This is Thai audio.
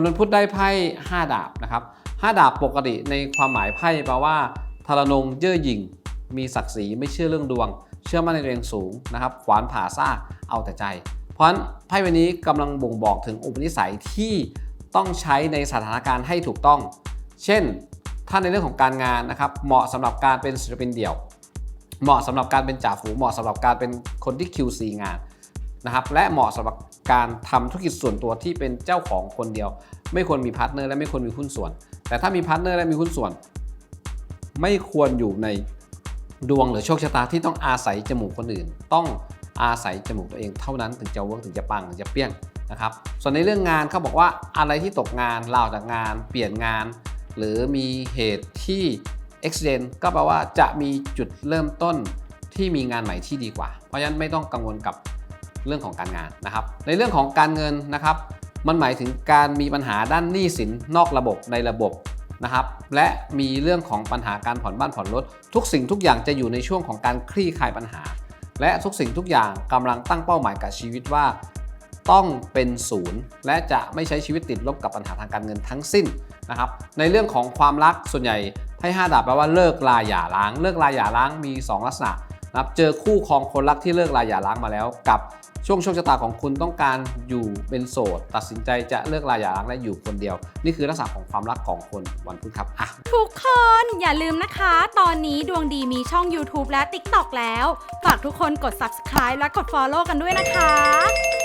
คนวันพุธได้ไพ่5ดาบนะครับ5ดาบปกติในความหมายไพ่แปลว่าทรนงเย่อหยิ่ง มีศักดิ์ศรีไม่เชื่อเรื่องดวง เชื่อมั่นในตัวเองสูงนะครับขวานผ่าซากเอาแต่ใจ เพราะฉะนั้นไพ่ใบนี้กำลังบ่งบอกถึงอุปนิสัยที่ต้องใช้ในสถานการณ์ให้ถูกต้อง เช่น ถ้าในเรื่องของการงานนะครับเหมาะสำหรับการเป็นศิลปินเดี่ยว เหมาะสำหรับการเป็นจ่าฝูงเหมาะสำหรับการเป็นคนที่ QC งานนะครับและเหมาะสำหรับ การทำธุรกิจส่วนตัวที่เป็นเจ้าของคนเดียว ไม่ควรมีพาร์ทเนอร์และไม่ควรมีหุ้นส่วน แต่ถ้ามีพาร์ทเนอร์และมีหุ้นส่วน ไม่ควรอยู่ในดวงหรือโชคชะตาที่ต้องอาศัยจมูกคนอื่น ต้องอาศัยจมูกตัวเองเท่านั้นถึงจะเวิร์กถึงจะปังถึงจะเปี้ยงนะครับส่วนในเรื่องงานเขาบอกว่าอะไรที่ตกงานลาออกจากงาน เปลี่ยนงาน หรือมีเหตุที่ accident ก็แปลว่าจะมีจุดเริ่มต้นที่มีงานใหม่ที่ดีกว่า เพราะฉะนั้นไม่ต้องกังวลกับ เรื่องของการงานนะครับ ในเรื่องของการเงินนะครับ มันหมายถึงการมีปัญหาด้านหนี้สินนอกระบบในระบบนะครับ และมีเรื่องของปัญหาการผ่อนบ้านผ่อนรถ ทุกสิ่งทุกอย่างจะอยู่ในช่วงของการคลี่คลายปัญหา และทุกสิ่งทุกอย่างกำลังตั้งเป้าหมายกับชีวิตว่า ต้องเป็นศูนย์และจะไม่ใช้ชีวิตติดลบกับปัญหาทางการเงินทั้งสิ้นนะครับ ในเรื่องของความรักส่วนใหญ่ให้ 5 ดาบแปลว่าเลิกลาหย่าร้าง เลิกลาหย่าร้างมี 2 ลักษณะ นะครับเจอคู่ครองคนรักที่เลิกลาหย่าร้างมาแล้ว กับช่วงโชคชะตาของคุณต้องการอยู่เป็นโสด ตัดสินใจจะเลิกลาหย่าร้างและอยู่คนเดียว นี่คือลักษณะของความรักของคนวันพุธครับอะทุกคนอย่าลืมนะคะ ตอนนี้ดวงดีมีช่อง YouTube และ TikTok แล้ว ฝากทุกคนกด subscribe และกด follow กันด้วยนะคะ